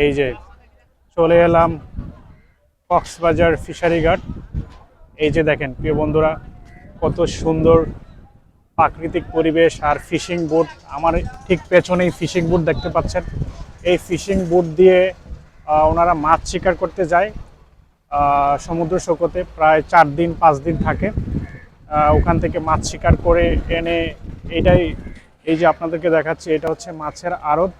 এই যে চলে এলাম কক্সবাজার ফিশারি ঘাট। এই যে দেখেন, প্রিয় বন্ধুরা, কত সুন্দর প্রাকৃতিক পরিবেশ আর ফিশিং বোট। আমার ঠিক পেছনেই ফিশিং বোট দেখতে পাচ্ছেন। এই ফিশিং বোট দিয়ে ওনারা মাছ শিকার করতে যায় সমুদ্র সৈকতে প্রায় চার দিন, পাঁচ দিন থাকে। ওখান থেকে মাছ শিকার করে এনে, এটাই এই যে আপনাদেরকে দেখাচ্ছি, এটা হচ্ছে মাছের আড়ত।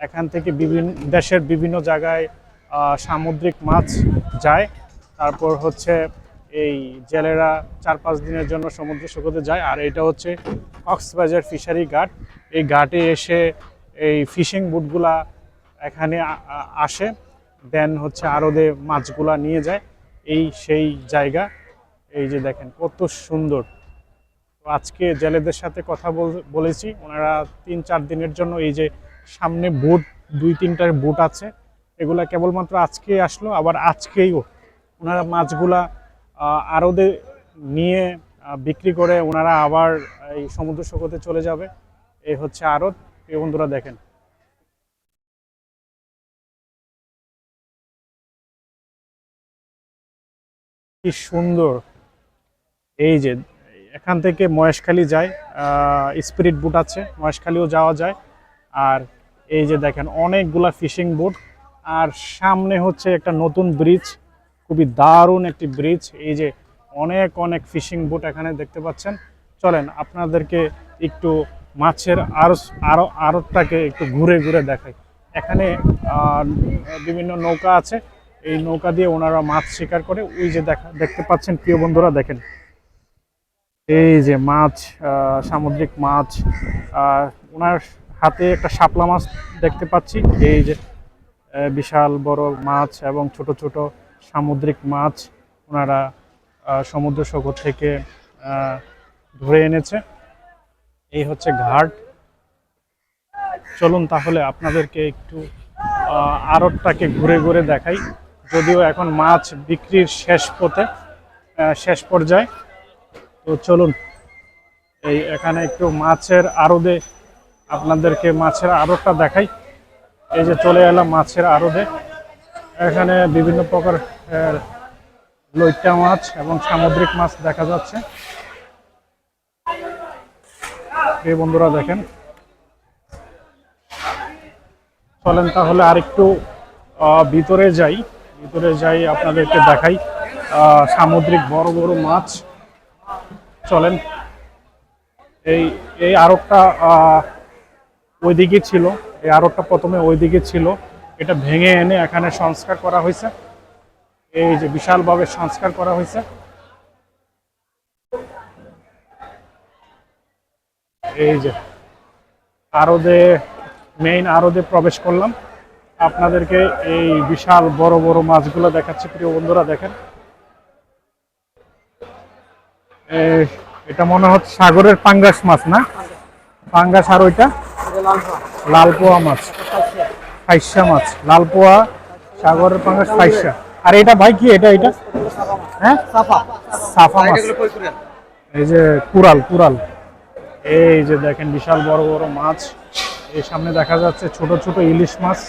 এখান থেকে বিভিন্ন, দেশের বিভিন্ন জায়গায় সামুদ্রিক মাছ যায়। তারপর হচ্ছে এই জেলেরা চার পাঁচ দিনের জন্য সমুদ্র সৈকতে যায়। আর এটা হচ্ছে কক্সবাজার ফিশারি ঘাট। এই ঘাটে এসে এই ফিশিং বুটগুলা এখানে আসে। দেন হচ্ছে আরদে মাছগুলা নিয়ে যায়। এই সেই জায়গা। এই যে দেখেন, কত সুন্দর। আজকে জেলেদের সাথে কথা বল- বলেছি। ওনারা তিন চার দিনের জন্য এই যে সামনে বুট, দুই তিনটার বুট আছে। এগুলা কেবলমাত্র আজকেই আসলো, আবার আজকেইও ওনারা মাছগুলা আড়তে নিয়ে বিক্রি করে ওনারা আবার এই সমুদ্র সৈকতে চলে যাবে। এই হচ্ছে আড়ত এই বন্ধুরা, দেখেন। কি সুন্দর। এই যে, এখান থেকে মহেশখালী যায় স্পিরিট বুট আছে, মহেশখালীও যাওয়া যায়। আর এই যে দেখেন, অনেকগুলা ফিশিং বোট। আর সামনে হচ্ছে একটা নতুন ব্রিজ, খুবই দারুণ একটি ব্রিজ। এই যে অনেক অনেক ফিশিং বোট এখানে দেখতে পাচ্ছেন। চলেন, আপনাদেরকে একটু মাছের আরও আরও আড়তটাকে একটু ঘুরে ঘুরে দেখাই। এখানে বিভিন্ন নৌকা আছে। এই নৌকা দিয়ে ওনারা মাছ শিকার করে। ওই যে দেখা, দেখতে পাচ্ছেন, প্রিয় বন্ধুরা, দেখেন। এই যে মাছ সামুদ্রিক মাছ। ওনার হাতে একটা শাপলা মাছ দেখতে পাচ্ছি। এই যে বিশাল বড় মাছ এবং ছোট ছোট সামুদ্রিক মাছ ওনারা সমুদ্র সৈকত থেকে ধরে এনেছে। এই হচ্ছে ঘাট। চলুন তাহলে আপনাদেরকে একটু আহ, আড়তটাকে ঘুরে ঘুরে দেখাই। যদিও এখন মাছ বিক্রির শেষ পথে শেষ পর্যায়ে। তো চলুন এই এখানে একটু মাছের আড়দে আপনাদেরকে মাছের আড়তটা দেখাই। এই যে চলে এলাম মাছের আড়দে এখানে বিভিন্ন প্রকার লইট্টা মাছ এবং সামুদ্রিক মাছ দেখা যাচ্ছে। এই বন্ধুরা দেখেন। চলেন তাহলে আরেকটু ভিতরে যাই। ভিতরে যাই, আপনাদেরকে দেখাই। সামুদ্রিক বড় বড় মাছ। চলেন। এই এই আরবটা ওইদিকে ছিল, এই আরবটা প্রথমে ওইদিকে ছিল। এটা ভেঙে এনে এখানে সংস্কার করা হয়েছে। এই যে বিশালভাবে সংস্কার করা হয়েছে। এই যে আরদে মেইন আরদে প্রবেশ করলাম। আপনাদেরকে এই বিশাল বড় বড় মাছগুলো দেখাচ্ছি, প্রিয় বন্ধুরা দেখেন। এটা মনে হচ্ছে সাগরের পাঙ্গাস মাছ না? পাঙ্গাস আর ওইটা? লালপোয়া মাছ। ফাইসা মাছ। লালপোয়া, সাগরের পাঙ্গাস ফাইসা আর এটা ভাই কি? এটা এটা? হ্যাঁ? সাফা মাছ। এই যে কুরাল কুরাল এই যে দেখেন, বিশাল বড় বড় মাছ। এই সামনে দেখা যাচ্ছে ছোট ছোট ইলিশ মাছ।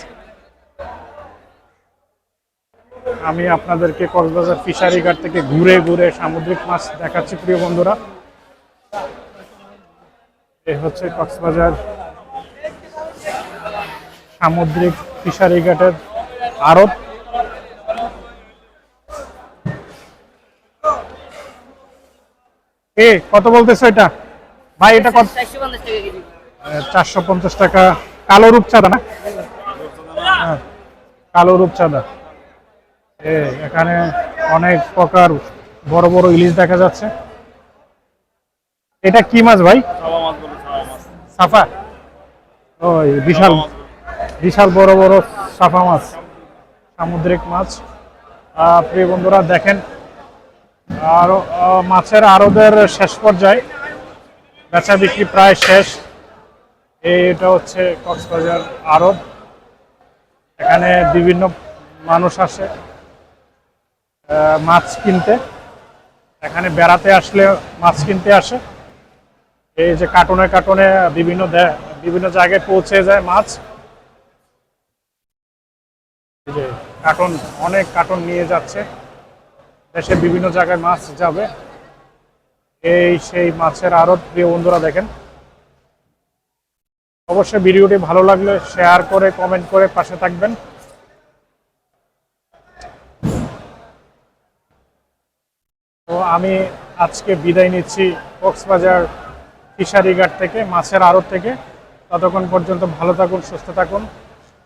আমি আপনাদেরকে কক্সবাজার ফিশারি ঘাট থেকে ঘুরে ঘুরে সামুদ্রিক মাছ দেখাচ্ছি, প্রিয় বন্ধুরা। এই হচ্ছে কক্সবাজার সামুদ্রিক ফিশারি ঘাটের আড়ত। এ কত বলতেছো এটা? ভাই এটা কত? চারশো পঞ্চাশ টাকা। কালো রূপচাঁদা না? হ্যাঁ, কালো রূপচাঁদা এ এখানে অনেক প্রকার বড় বড় ইলিশ দেখা যাচ্ছে। এটা কি মাছ ভাই? সাফা? ওই বিশাল। বিশাল বড় বড় সাফা মাছ, সামুদ্রিক মাছ। প্রিয় বন্ধুরা, দেখেন, আরও মাছের আরদের শেষ পর্যায়ে। বেচা বিক্রি প্রায় শেষ। এটা হচ্ছে কক্সবাজার আড়ত। এখানে বিভিন্ন মানুষ আসে মাছ কিনতে। এখানে বেড়াতে আসলে মাছ কিনতে আসে। এই যে কার্টনে কার্টনে বিভিন্ন বিভিন্ন জায়গায় পৌঁছে যায় মাছ। যে কার্টন অনেক কার্টন নিয়ে যাচ্ছে। দেশে বিভিন্ন জায়গায় মাছ যাবে। এই সেই মাছের আড়ত প্রিয় বন্ধুরা দেখেন। অবশ্যই ভিডিওটি ভালো লাগলে শেয়ার করে কমেন্ট করে পাশে থাকবেন। তো আমি আজকে বিদায় নিচ্ছি কক্সবাজার ফিশারি ঘাট থেকে, মাছের আড়ত থেকে। ততক্ষণ পর্যন্ত ভালো থাকুন, সুস্থ থাকুন।